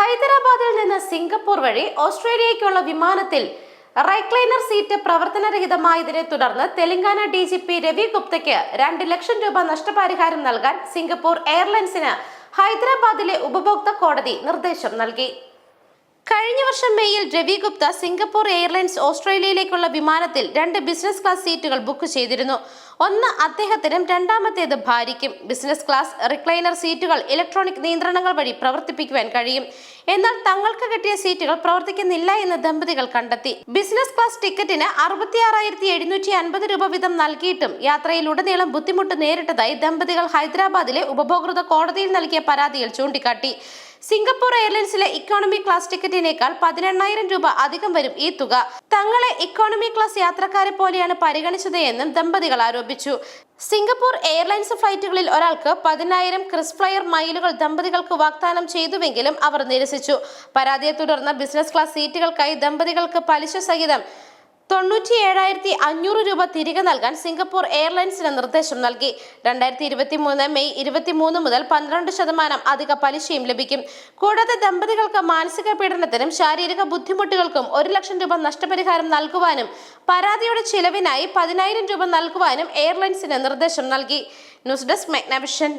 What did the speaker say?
ഹൈദരാബാദിൽ നിന്ന് സിംഗപ്പൂർ വഴി ഓസ്ട്രേലിയയ്ക്കുള്ള വിമാനത്തിൽ റൈക്ലൈനർ സീറ്റ് പ്രവർത്തനരഹിതമായതിനെ തുടർന്ന് Telangana D G P Ravi ഗുപ്തയ്ക്ക് രണ്ട് ലക്ഷം രൂപ നഷ്ടപരിഹാരം നൽകാൻ സിംഗപ്പൂർ എയർലൈൻസിന് ഹൈദരാബാദിലെ ഉപഭോക്തൃ കോടതി നിർദ്ദേശം നൽകി. കഴിഞ്ഞ വർഷം മെയ്യിൽ രവി ഗുപ്ത സിംഗപ്പൂർ എയർലൈൻസ് ഓസ്ട്രേലിയയിലേക്കുള്ള വിമാനത്തിൽ രണ്ട് ബിസിനസ് ക്ലാസ് സീറ്റുകൾ ബുക്ക് ചെയ്തിരുന്നു. ഒന്ന് അദ്ദേഹത്തിനും രണ്ടാമത്തേത് ഭാര്യയ്ക്കും. ബിസിനസ് ക്ലാസ് റിക്ലൈനർ സീറ്റുകൾ ഇലക്ട്രോണിക് നിയന്ത്രണങ്ങൾ വഴി പ്രവർത്തിപ്പിക്കുവാൻ കഴിയും. എന്നാൽ തങ്ങൾക്ക് കിട്ടിയ സീറ്റുകൾ പ്രവർത്തിക്കുന്നില്ല എന്ന് ദമ്പതികൾ കണ്ടെത്തി. ബിസിനസ് ക്ലാസ് ടിക്കറ്റിന് അറുപത്തിയാറായിരത്തി എഴുന്നൂറ്റി അൻപത് രൂപ വീതം നൽകിയിട്ടും യാത്രയിലുടനീളം ബുദ്ധിമുട്ട് നേരിട്ടതായി ദമ്പതികൾ ഹൈദരാബാദിലെ ഉപഭോക്തൃ കോടതിയിൽ നൽകിയ പരാതിയിൽ ചൂണ്ടിക്കാട്ടി. സിംഗപ്പൂർ എയർലൈൻസിലെ ഇക്കോണമി ക്ലാസ് ടിക്കറ്റിനേക്കാൾ പതിനെണ്ണായിരം രൂപ അധികം വരും ഈ തുക. തങ്ങളെ ഇക്കോണമി ക്ലാസ് യാത്രക്കാരെ പോലെയാണ് പരിഗണിച്ചത് എന്നും ദമ്പതികൾ ആരോപിച്ചു. സിംഗപ്പൂർ എയർലൈൻസ് ഫ്ലൈറ്റുകളിൽ ഒരാൾക്ക് പതിനായിരം ക്രിസ് ഫ്ലയർ മൈലുകൾ ദമ്പതികൾക്ക് വാഗ്ദാനം ചെയ്തുവെങ്കിലും അവർ നിരസിച്ചു. പരാതിയെ തുടർന്ന് ബിസിനസ് ക്ലാസ് സീറ്റുകൾക്കായി ദമ്പതികൾക്ക് പലിശ സഹിതം തൊണ്ണൂറ്റി ഏഴായിരത്തി അഞ്ഞൂറ് രൂപ തിരികെ നൽകാൻ സിംഗപ്പൂർ എയർലൈൻസിന് നിർദ്ദേശം നൽകി. രണ്ടായിരത്തി ഇരുപത്തി മൂന്ന് മെയ് ഇരുപത്തി മൂന്ന് മുതൽ പന്ത്രണ്ട് ശതമാനം അധിക പലിശയും ലഭിക്കും. കൂടാതെ ദമ്പതികൾക്ക് മാനസിക പീഡനത്തിനും ശാരീരിക ബുദ്ധിമുട്ടുകൾക്കും ഒരു ലക്ഷം രൂപ നഷ്ടപരിഹാരം നൽകുവാനും പരാതിയുടെ ചിലവിനായി പതിനായിരം രൂപ നൽകുവാനും എയർലൈൻസിന് നിർദ്ദേശം നൽകി. News desk മെഗ്നവിഷൻ.